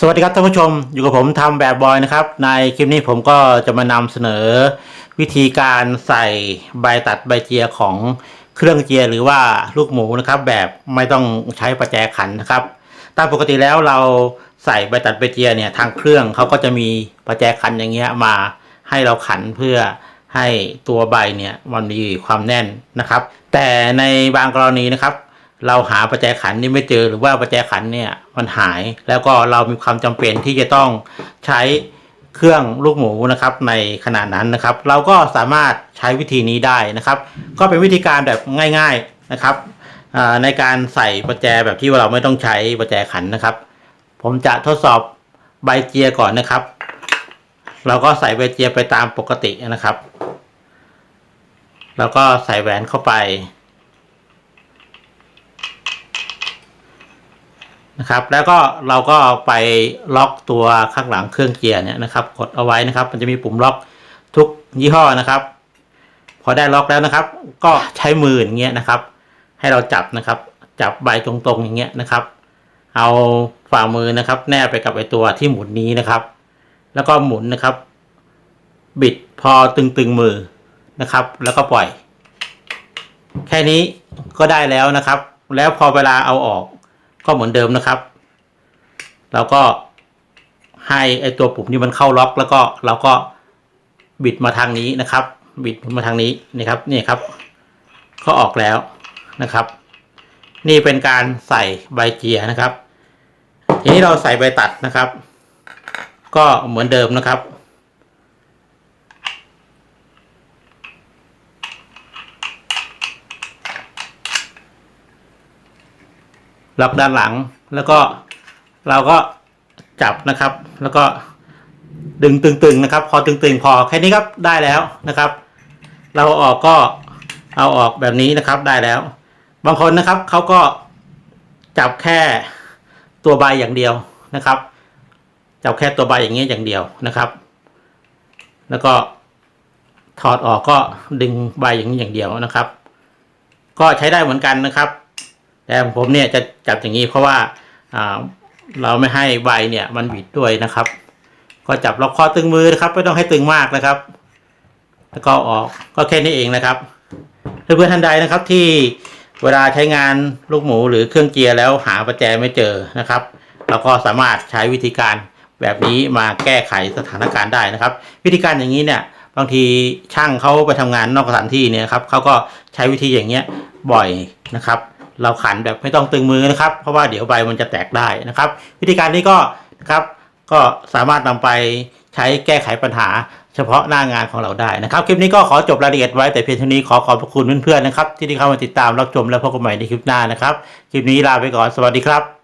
สวัสดีครับท่านผู้ชมอยู่กับผมทำแบบบอยนะครับ ในคลิปนี้ผมก็จะมานำเสนอ วิธีการใส่ใบตัดใบเจียของเครื่องเจียหรือว่าลูกหมูนะครับ แบบไม่ต้องใช้ประแจขันนะครับ ตามปกติแล้วเราใส่ใบตัดใบเจียเนี่ยทางเครื่องเขาก็จะมีประแจขันอย่างเงี้ยมาให้เราขันเพื่อให้ตัวใบเนี่ยมันมีความแน่นนะครับ แต่ในบางกรณีนะครับ เราหาประแจขันนี่ไม่เจอหรือว่าประแจขันเนี่ยมันหาย แล้วก็เรามีความจำเป็นที่จะต้องใช้เครื่องลูกหมูนะครับในขณะนั้นนะครับ เราก็สามารถใช้วิธีนี้ได้นะครับ ก็เป็นวิธีการแบบง่าย ๆนะครับในการใส่ประแจแบบที่เราไม่ต้องใช้ประแจขันนะครับ ผมจะทดสอบใบเจียก่อนนะครับ เราก็ใส่ใบเจียไปตามปกตินะครับ แล้วก็ใส่แหวนเข้าไป นะครับ แล้วก็เราก็ไปล็อกตัวข้างหลังเครื่องเกียร์เนี่ยนะครับ กดเอาไว้นะครับ มันจะมีปุ่มล็อกทุกยี่ห้อนะครับ พอได้ล็อกแล้วนะครับ ก็ใช้มืออย่างเงี้ยนะครับ ให้เราจับนะครับ จับใบตรงๆอย่างเงี้ยนะครับ เอาฝ่ามือนะครับ แนบไปกับไอตัวที่หมุนนี้นะครับ แล้วก็หมุนนะครับ บิดพอตึงๆมือนะครับ แล้วก็ปล่อย แค่นี้ก็ได้แล้วนะครับ แล้วพอเวลาเอาออก ก็เหมือนเดิมนะครับเราก็ให้ไอตัวปุ่มนี้มันเข้าล็อก แล้วก็เราก็บิดมาทางนี้นะครับ บิดมาทางนี้นี่ครับนี่ครับ ก็ออกแล้วนะครับ นี่เป็นการใส่ใบเจียนะครับ ทีนี้เราใส่ใบตัดนะครับ ก็เหมือนเดิมนะครับ ล็อกด้านหลัง แล้วก็เราก็จับนะครับ แล้วก็ดึงตึงๆนะครับ พอตึงๆพอแค่นี้ครับได้แล้วนะครับ เราอาออกก็เอาออกแบบนี้นะครับได้แล้ว บางคนนะครับเขาก็จับแค่ตัวใบอย่างเดียวนะครับ จับแค่ตัวใบอย่างนี้อย่างเดียวนะครับ แล้วก็ถอดออกก็ดึงใบอย่างนี้อย่างเดียวนะครับ ก็ใช้ได้เหมือนกันนะครับ แต่ของผมเนี่ยจะจับอย่างนี้เพราะว่าเราไม่ให้ใบเนี่ยมันบิดด้วยนะครับ ก็จับล็อกคอตึงมือนะครับ ไม่ต้องให้ตึงมากนะครับ แล้วก็ออกก็แค่นี้เองนะครับเพื่อนๆท่านใดนะครับที่เวลาใช้งานลูกหมูหรือเครื่องเจียร์แล้วหาประแจไม่เจอนะครับ เราก็สามารถใช้วิธีการแบบนี้มาแก้ไขสถานการณ์ได้นะครับ วิธีการอย่างนี้เนี่ยบางทีช่างเขาไปทำงานนอกสถานที่เนี่ยครับเขาก็ใช้วิธีอย่างเงี้ยบ่อยนะครับ เราขันแบบไม่ต้องตึงมือนะครับ เพราะว่าเดี๋ยวใบมันจะแตกได้นะครับ วิธีการนี้ก็นะครับก็สามารถนำไปใช้แก้ไขปัญหาเฉพาะหน้างานของเราได้นะครับ คลิปนี้ก็ขอจบรายละเอียดไว้แต่เพียงเท่านี้ขอขอบพระคุณเพื่อนๆนะครับ ที่ได้เข้ามาติดตามรับชมและพบกันใหม่ในคลิปหน้านะครับ คลิปนี้ลาไปก่อนสวัสดีครับ